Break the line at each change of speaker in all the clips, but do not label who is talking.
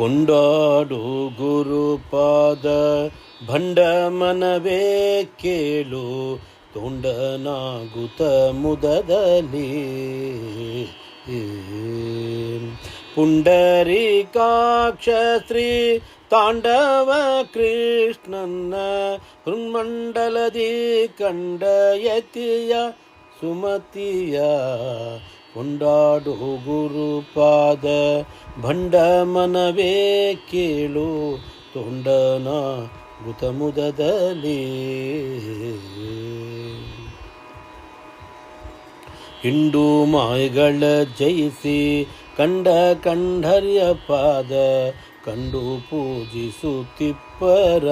ಕೊಂಡಾಡು ಗುರುಪಾದ ಭಂಡ ಮನವೇ ಕೇಳು, ತೊಂಡನಾಗುತ ಮುದದಲ್ಲಿ. ಪುಂಡರೀಕಾಕ್ಷ ಶ್ರೀ ತಾಂಡವ ಕೃಷ್ಣನ್ನ ಹೃನ್ಮಂಡಲದಿ ಕಂಡ ಯತಿಯ ಸುಮತಿಯ ಕೊಂಡಾಡು ಗುರುಪಾದ ಭಂಡ ಮನವೇ ಕೇಳು ತೊಂಡನ ಗುತಮುದದಲ್ಲಿ. ಹಿಂಡು ಮಾಯಗಳ ಜಯಿಸಿ ಕಂಡ ಕಂಡರ್ಯ ಪಾದ ಕಂಡು ಪೂಜಿಸುತ್ತಿಪ್ಪರ.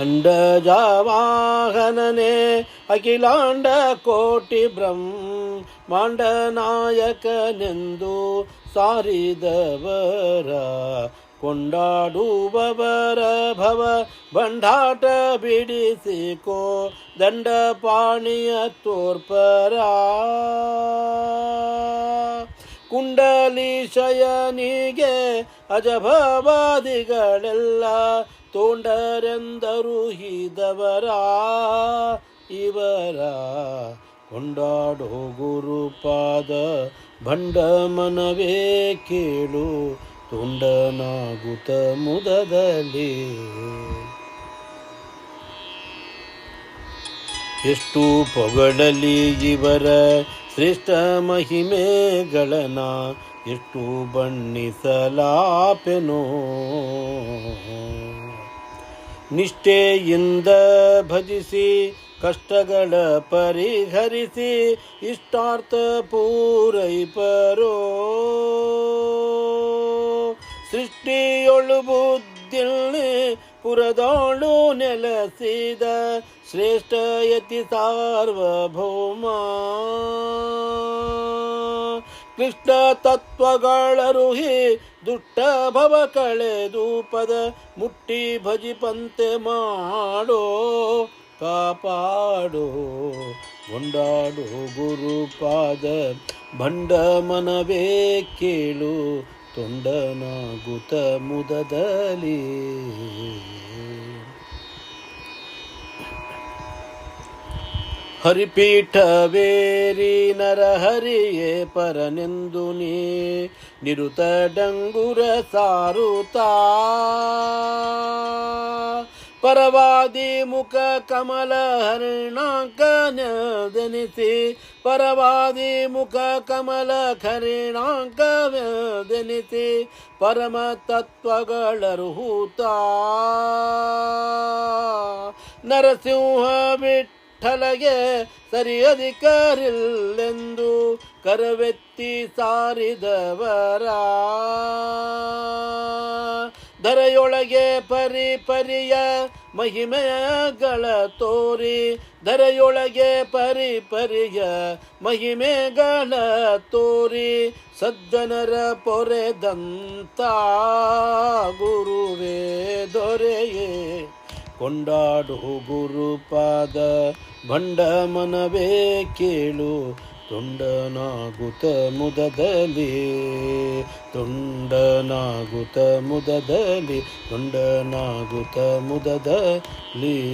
ಅಂಡಜಾವಾಹನನೇ ಅಖಿಲಾಂಡ ಕೋಟಿ ಬ್ರಹ್ಮ ನಾಯಕನೆಂದು ಸಾರಿದವರ, ಕೊಂಡಾಡುವವರ ಭವ ಬಂಡಾಟ ಬಿಡಿಸಿಕೋ ದಂಡಪಾಣಿಯ ತೋರ್ಪರ. ಕುಂಡಲಿ ಶಯನಿಗೆ ಅಜಭವಾದಿಗಳೆಲ್ಲ ತೋಂಡರೆಂದರು ಹಿದವರ ಇವರ ಕೊಂಡಾಡೋ ಗುರುಪಾದ ಭಂಡ ಮನವೇ ಕೇಳು ತುಂಡನಾಗುತ್ತ ಮುದದಲ್ಲಿ. ಎಷ್ಟು ಪೊಗಡಲಿ ಇವರ ಶ್ರೇಷ್ಠ ಮಹಿಮೆಗಳನ ಎಷ್ಟು ಬಣ್ಣಿಸಲಾಪೆನೋ. ನಿಷ್ಠೆಯಿಂದ ಭಜಿಸಿ ಕಷ್ಟಗಳ ಪರಿಹರಿಸಿ ಇಷ್ಟಾರ್ಥ ಪೂರೈಪರೋ. ಸೃಷ್ಟಿಯೊಳು ಬುದ್ಧಿಲ್ಲಿ ಪುರದಾಳು ನೆಲೆಸಿದ ಶ್ರೇಷ್ಠ ಯತಿ ಸಾರ್ವಭೌಮ. ಕೃಷ್ಣ ತತ್ವಗಳರುಹಿ ದುಷ್ಟ ಭವ ಕಳೆದು ಪದ ಮುಟ್ಟಿ ಭಜಿಪಂತೆ ಮಾಡೋ, ಕಾಪಾಡೋ ಕೊಂಡಾಡು ಗುರುಪಾದ ಭಂಡ ಮನವೇ ಕೇಳು ತೊಂಡನಾಗುತ್ತ ಮುದದಲ್ಲಿ. ಹರಿಪೀಠವೇರಿ ನರಹರಿಯೇ ಪರನೆಂದು ನೀ ನಿರುತ ಡಂಗುರ ಸಾರುತಾ. ಪರವಾದಿ ಮುಖ ಕಮಲ ಹರಿಣಾಂಕನೆನಿಸಿ ಪರವಾದಿ ಮುಖ ಕಮಲ ಖರಿಣಾಂಕವೆನಿಸಿ ಪರಮ ತತ್ವಗಳರುಹೂತ ನರಸಿಂಹ ವಿಠಲಗೆ ಸರಿಯಧಿಕಾರಿಲ್ಲೆಂದು ಕರವೆತ್ತಿ ಸಾರಿದವರ ಧರೆಯೊಳಗೆ ಪರಿ ಪರಿಯ ಮಹಿಮೆಗಳ ತೋರಿ ಧರೆಯೊಳಗೆ ಪರಿ ಪರಿಯ ಮಹಿಮೆಗಳ ತೋರಿ, ಸಜ್ಜನರ ಪೊರೆದಂತ ಗುರುವೇ ದೊರೆಯೇ. ಕೊಂಡಾಡು ಗುರುಪಾದ ಭಂಡ ಮನವೇ ಕೇಳು ತುಂಡನಾಗುತ ಮುದದಲ್ಲಿ. ತುಂಡನಾಗುತ ಮುದದಲ್ಲಿ ತುಂಡನಾಗುತ ಮುದದಲ್ಲಿ.